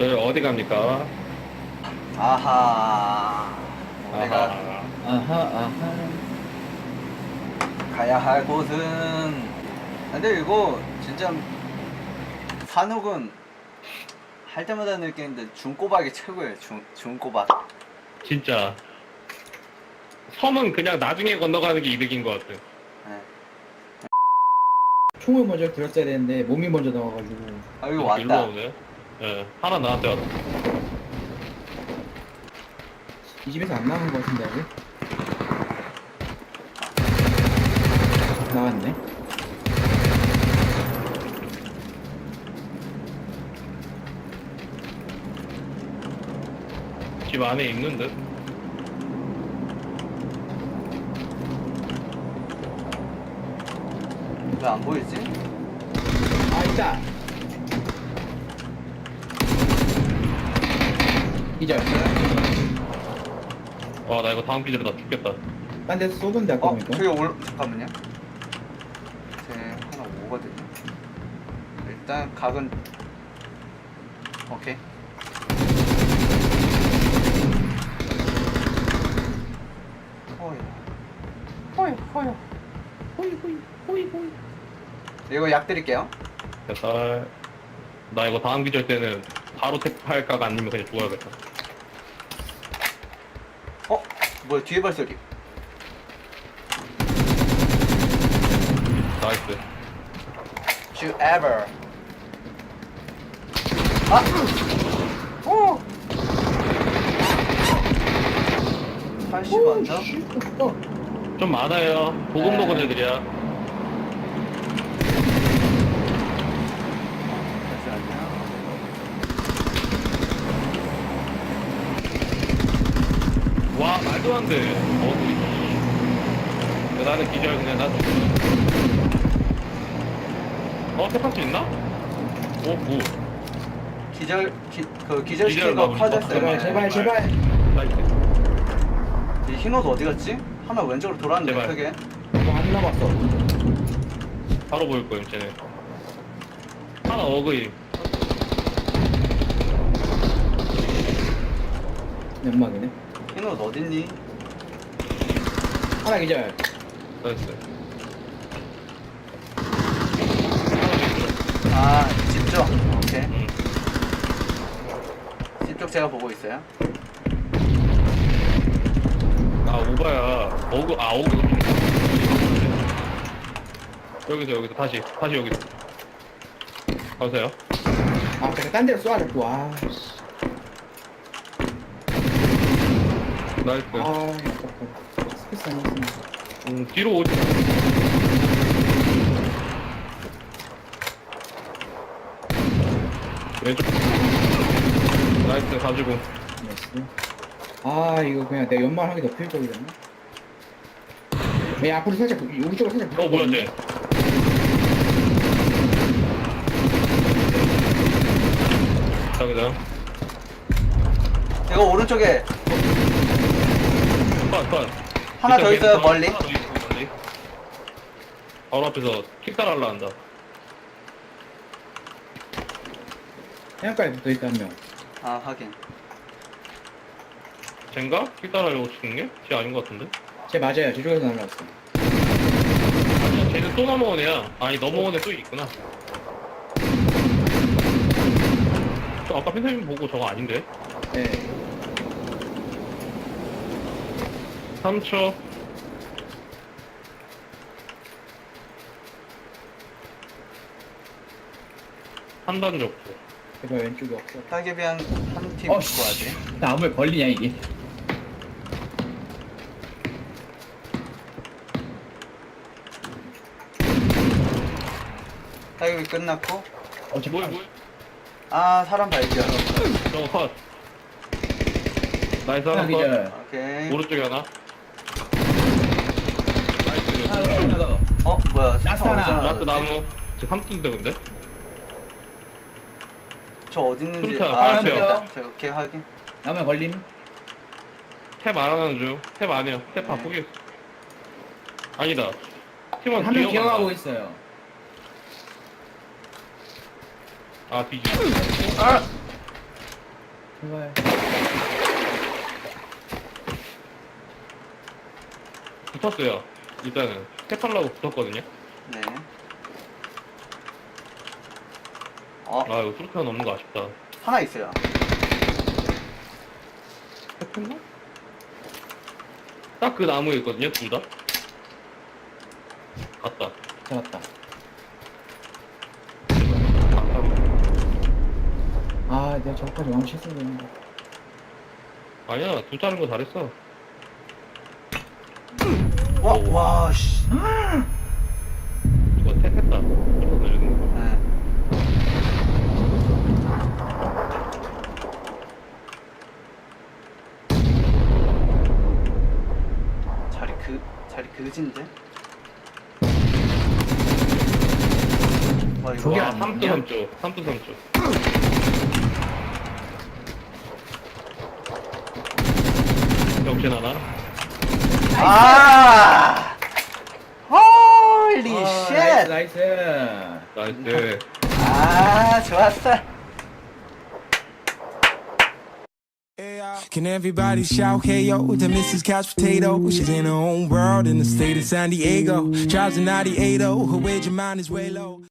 저희 어디 갑니까? 아하. 내가 아하. 아하 아하 가야 할 곳은. 근데 이거 진짜 산옥은 할 때마다 느끼는데 중꼬박이 최고예요. 중 중꼬박. 진짜 섬은 그냥 나중에 건너가는 게 이득인 것 같아. 네. 총을 먼저 들었어야 되는데 몸이 먼저 나와가지고 아 여기 일로 왔다. 오네. 예, 하나 나한테 왔다. 이 집에서 안 나오는 것 같은데 아직 나왔네 집 안에 있는 듯. 왜 안 보이지? 아 있다 이절 와, 나 이거 다음 기절에 나 죽겠다. 딴 데서 쏘던데 아까 어 보니까 저기 올 잠깐만요. 제 하나 오거든요. 일단 각은 오케이. 호이 호이 호이 호이 호이 호이 호이 이거 약 드릴게요. 됐다. 나 이거 다음 기절 때는 바로 택할까가 아니면 그냥 죽어야겠다. 어 뭐야 뒤에 발소리. 나이스. You ever. 아! 오! 80 완전? 어, 좀 많아요. 보급 네. 먹은 애들이야. 와, 돼. 어, 나는 기절 그냥 나. 어, 택할 수 있나? 오, 구. 기절, 기, 그 기절시킨 기절 거? 퍼졌어요. 제발 제발 제발 나이스. 이 흰옷 어디 갔지? 하나 왼쪽으로 돌았는데 제발. 크게. 뭐안 남았어 바로 보일 거예요, 쟤네. 하나 어그이. 연막이네 흰옷 어딨니? 하나 기절 나이스. 아, 집쪽. 오케이. 응. 집쪽 제가 보고 있어요. 아, 오바야. 어그, 아, 어그. 여기서, 여기서, 다시, 다시 여기서. 가세요. 아 제가 딴 데로 쏘아줬고 와 씨. 나이스. 아 스페이스 안 했으면 음, 뒤로 오지. 왼쪽. 나이스, 가지고. 나이스 아 이거 그냥 내 연말 하기 더 필적이었나? 야 앞으로 살짝 여기 쪽으로 살짝 어, 뭐야, 쟤. 자기다. 이거 오른쪽에 컷, 컷. 하나 더 있어요, 멀리. 하나 더 있어, 멀리. 바로 앞에서 킥달할라 한다. 해안가에 붙어 있다 한 명 아, 확인. 쟤인가? 킥달하려고 치는 게? 쟤 아닌 것 같은데? 쟤 맞아요 저쪽에서 날라왔어 아니야, 쟤는 또 넘어온 애야. 아니, 넘어온 애 또 있구나. 저 아까 펜타민 보고 저거 아닌데? 네 3초. 한단 줬고. 제발 왼쪽에 없어 타격이 한팀 어, 있고 씨. 하지. 나무에 걸리냐 이게 타격이 끝났고. 어, 저 뭐야, 뭐야? 아, 사람 발견. 저거 컷. 나이스 하나 하나 컷. 기절 오케이. 오른쪽에 하나. 어, 뭐야. 라스트 저 하나. 어디서? 나무. 저 3tun데 근데? 저 어디 있는지. 툴타, 아, 파란색. 저기 있다. 저 오케이, 확인. 나무에 걸림 탭 안 하는 중. 탭 아니야. 탭 바꾸겠어. 아니다. 팀원 한 명 기어간다. 기어가고 있어요 아, 뒤지. 아! 제발. 붙었어요. 일단은 탭하려고 붙었거든요. 네. 어, 아 이거 수류탄 없는 거 아쉽다. 하나 있어요. 탭했나? 딱 그 나무에 있거든요, 둘 다. 갔다. 잡았다. 아, 아, 내가 저거까지 왕실했어야 되는데. 아니야, 둘 자른 거 잘했어. 와, 와, 씨. 이거 탭했다. 이거 날리는 거. 네. 자리 그, 자리 그지인데? 와, 이거. 저게 와, 안 3도 맞냐? 3조, 3도 3조. 정신 하나? 아! 홀리 아, 쉣! 나이스, 나이스. 나이스. 아, 좋았어. Can everybody shout hey yo to Mrs. Couch Potato? She's in her own world in the state of San Diego. Drives a 98, her wage of mine is way low.